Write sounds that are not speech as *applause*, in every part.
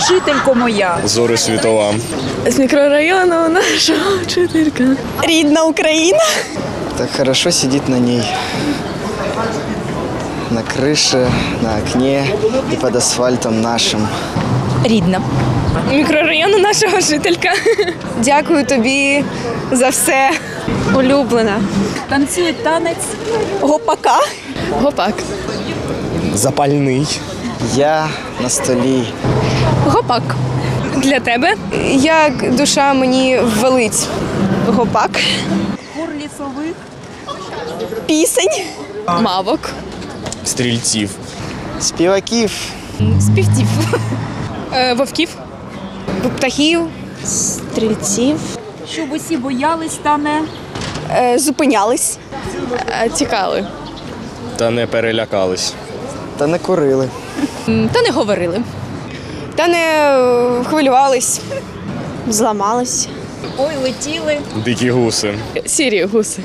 вчителько моя. Зори світова. З мікрорайону нашого вчителька. Рідна Україна. Так хорошо сидит на ней. На крыше, на окне и под асфальтом нашим. Рідна. Мікрорайону нашого вчителька. Дякую тобі за все. Улюблена. Танцює танець. Гопака. Гопак. Запальний. Я на столі. Гопак. Для тебе? Як душа мені велить. Гопак. Хор лісових. Пісень. Мавок. Стрільців. Співаків. Співтів. *laughs* Е, вовків. Птахів. Стрільців. Щоб усі боялись та не. Е, зупинялись. Е, тікали. Та не перелякались. Та не курили. Та не говорили. Та не е, хвилювались. Зламались. Ой, летіли. Дикі гуси. Сірі гуси.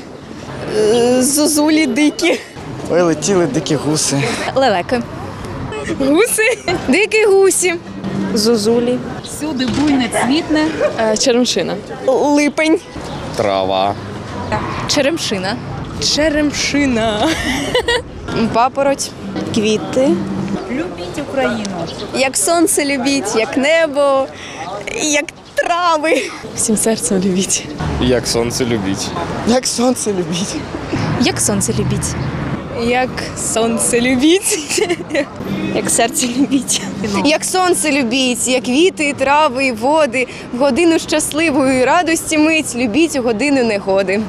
Е, Зозулі дикі. Ой, летіли дикі гуси. Лелеки. Гуси. Дикі гусі. Зозулі. Всюди буйне цвітне. Е, черемшина. Липень. Трава. Черемшина. Черемшина. Папороть. Квіти. Любіть Україну. Як сонце любіть, як небо, як трави. Всім серцем любіть. Як сонце любіть. Як сонце любіть. Як сонце любіть. Як сонце любіть. Як серце любіть. Як сонце любіть, як квіти, і трави, і води. В годину щасливої радості мить любіть у годину негоди.